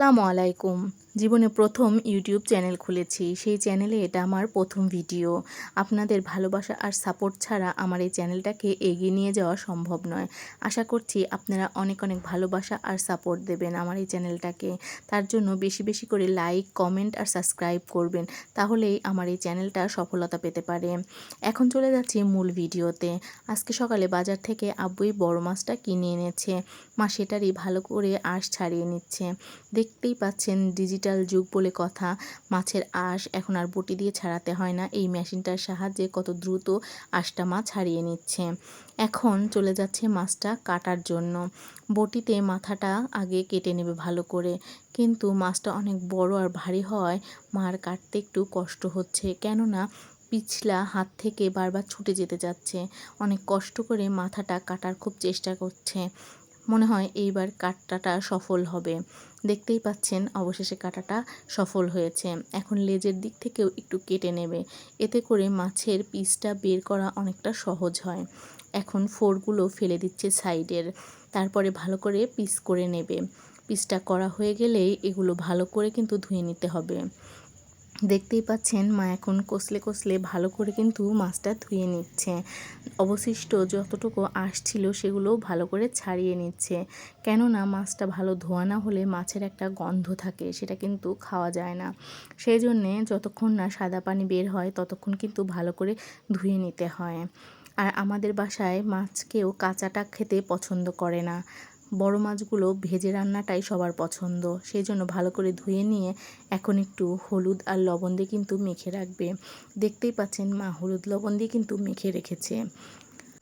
আসসালামু আলাইকুম। জীবনে প্রথম ইউটিউব চ্যানেল খুলেছি। সেই চ্যানেলে এটা আমার প্রথম ভিডিও। আপনাদের ভালোবাসা আর সাপোর্ট ছাড়া আমার এই চ্যানেলটাকে এগিয়ে নিয়ে যাওয়া সম্ভব নয়। আশা করছি আপনারা অনেক অনেক ভালোবাসা আর সাপোর্ট দেবেন আমার এই চ্যানেলটাকে। তার জন্য বেশি বেশি করে লাইক, কমেন্ট আর সাবস্ক্রাইব করবেন। তাহলেই আমার এই চ্যানেলটা সফলতা পেতে পারে। এখন চলে যাচ্ছি মূল ভিডিওতে। আজকে সকালে বাজার থেকে আব্বুই বড় মাছটা কিনে এনেছে। মা সেটারই ভালো করে আঁশ ছাড়িয়ে নিচ্ছে। দেখতেই পাচ্ছেন ডিজিটাল যুগ বলে কথা। মাছের আঁশ এখন আর বটি দিয়ে ছাড়াতে হয় না। এই মেশিনটার সাহায্যে কত দ্রুত আঁশটা মাছ ছাড়িয়ে নিচ্ছে। এখন চলে যাচ্ছে মাছটা কাটার জন্য। বটিতে মাথাটা আগে কেটে নেবে ভালো করে। কিন্তু মাছটা অনেক বড় আর ভারী হওয়ায় মার কাটতে একটু কষ্ট হচ্ছে। কেননা পিছলা হাত থেকে বারবার ছুটে যেতে যাচ্ছে। অনেক কষ্ট করে মাথাটা কাটার খুব চেষ্টা করছে। মনে হয় এইবার কাটাটা সফল হবে। দেখতেই পাচ্ছেন অবশেষে কাটাটা সফল হয়েছে। এখন লেজের দিক থেকেও একটু কেটে নেবে। এতে করে মাছের পিসটা বের করা অনেকটা সহজ হয়। এখন ফোরগুলো ফেলে দিচ্ছে সাইডের। তারপরে ভালো করে পিস করে নেবে। পিসটা করা হয়ে গেলেই এগুলো ভালো করে কিন্তু ধুয়ে নিতে হবে। দেখতেই পাচ্ছেন, মা এখন কষলে কষলে ভালো করে কিন্তু মাছটা ধুয়ে নিচ্ছে। অবশিষ্ট যতটুকু আসছিল সেগুলোও ভালো করে ছাড়িয়ে নিচ্ছে। কেননা মাছটা ভালো ধোয়া না হলে মাছের একটা গন্ধ থাকে, সেটা কিন্তু খাওয়া যায় না। সেই জন্যে যতক্ষণ না সাদা পানি বের হয়, ততক্ষণ কিন্তু ভালো করে ধুয়ে নিতে হয়। আর আমাদের বাসায় মাছকেও কাঁচাটা খেতে পছন্দ করে না। বড় মাছগুলো ভেজে রান্নাটাই সবার পছন্দ। সেই জন্য ভালো করে ধুয়ে নিয়ে এখন একটু হলুদ আর লবণ দিয়ে কিন্তু মেখে রাখবে। দেখতেই পাচ্ছেন মা হলুদ লবণ দিয়ে কিন্তু মেখে রেখেছে।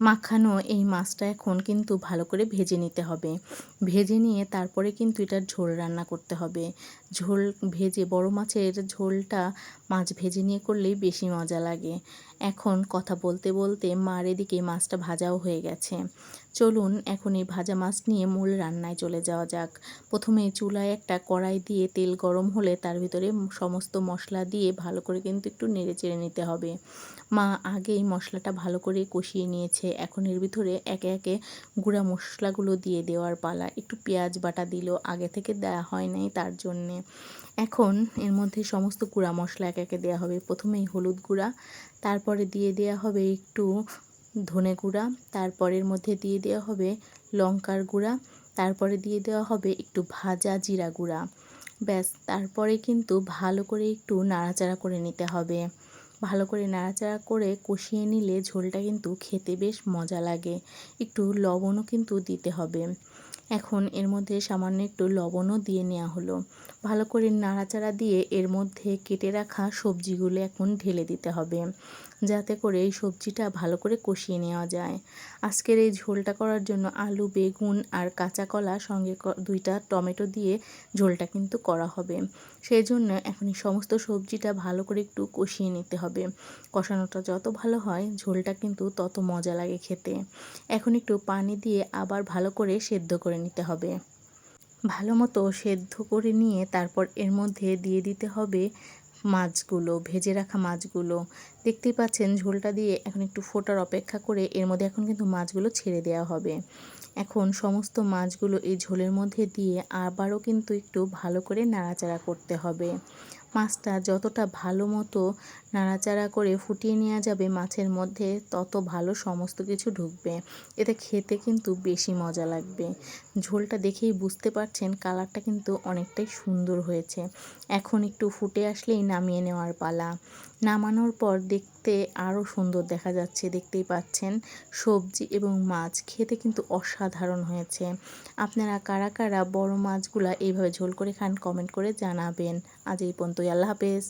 মাখানো এই মাছটা এখন কিন্তু ভালো করে ভেজে নিতে হবে। ভেজে নিয়ে তারপরে কিন্তু এটার ঝোল রান্না করতে হবে। ঝোল ভেজে বড় মাছের ঝোলটা মাছ ভেজে নিয়ে করলেই বেশি মজা লাগে। এখন কথা বলতে বলতে মার এদিকে মাছটা ভাজাও হয়ে গেছে। চলুন এখন এই ভাজা মাছ নিয়ে মূল রান্নায় চলে যাওয়া যাক। প্রথমে চুলায় একটা কড়াই দিয়ে তেল গরম হলে তার ভিতরে সমস্ত মশলা দিয়ে ভালো করে কিন্তু একটু নেড়ে চেড়ে নিতে হবে। মা আগেই মশলাটা ভালো করে কষিয়ে নিয়েছে। এখন এর ভিতরে একে একে গুঁড়া মশলাগুলো দিয়ে দেওয়ার পালা। একটু পেঁয়াজ বাটা দিল আগে থেকে দেওয়া হয় নাই তার জন্যে। এখন এর মধ্যে সমস্ত গুঁড়া মশলা একে একে দেওয়া হবে। প্রথমেই হলুদ গুঁড়া, তারপরে দিয়ে দেওয়া হবে একটু ধনে গুঁড়া তারপরের মধ্যে দিয়ে দেওয়া হবে লঙ্কার গুঁড়া, তারপরে দিয়ে দেওয়া হবে একটু ভাজা জিরা গুঁড়া। ব্যাস, তারপরে কিন্তু ভালো করে একটু নাড়াচাড়া করে নিতে হবে। ভালো করে নাড়াচাড়া করে কষিয়ে নিলে ঝোলটা কিন্তু খেতে বেশ মজা লাগে। একটু লবণও কিন্তু দিতে হবে। এখন এর মধ্যে সামান্য একটু লবণও দিয়ে নেওয়া হলো। ভালো করে নাড়াচাড়া দিয়ে এর মধ্যে কেটে রাখা সবজিগুলো এখন ঢেলে দিতে হবে, যাতে করে এই সবজিটা ভালো করে কষিয়ে নেওয়া যায়। আজকের এই ঝোলটা করার জন্য আলু, বেগুন আর কাঁচা কলা সঙ্গে দুইটা টমেটো দিয়ে ঝোলটা কিন্তু করা হবে। সেই জন্য এখন এই সমস্ত সবজিটা ভালো করে একটু কষিয়ে নিতে হবে। কষানোটা যত ভালো হয়, ঝোলটা কিন্তু তত মজা লাগে খেতে। এখন একটু পানি দিয়ে আবার ভালো করে সেদ্ধ করে নিতে হবে। ভালো মতো সেদ্ধ করে নিয়ে তারপর এর মধ্যে দিয়ে দিতে হবে মাছগুলো, ভেজে রাখা মাছগুলো। দেখতেই পাচ্ছেন ঝোলটা দিয়ে এখন একটু ফোটার অপেক্ষা করে এর মধ্যে এখন কিন্তু মাছগুলো ছেড়ে দেওয়া হবে। এখন সমস্ত মাছগুলো এই ঝোলের মধ্যে দিয়ে আবারও কিন্তু একটু ভালো করে নাড়াচাড়া করতে হবে। মাছটা যতটা ভালো মতো নাড়াচাড়া করে ফুটিয়ে নেওয়া যাবে মাছের মধ্যে, তত ভালো সমস্ত কিছু ঢুকবে। এতে খেতে কিন্তু বেশি মজা লাগবে। ঝোলটা দেখেই বুঝতে পারছেন কালারটা কিন্তু অনেকটাই সুন্দর হয়েছে। এখন একটু ফুটে আসলেই নামিয়ে নেওয়ার পালা। নামানোর পর দেখতে আরও সুন্দর দেখা যাচ্ছে, দেখতেই পাচ্ছেন। সবজি এবং মাছ খেতে কিন্তু অসাধারণ হয়েছে। আপনারা কারা কারা বড় মাছগুলা এইভাবে ঝোল করে খান কমেন্ট করে জানাবেন। আজ এই পর্যন্তই আল্লাহ হাফেজ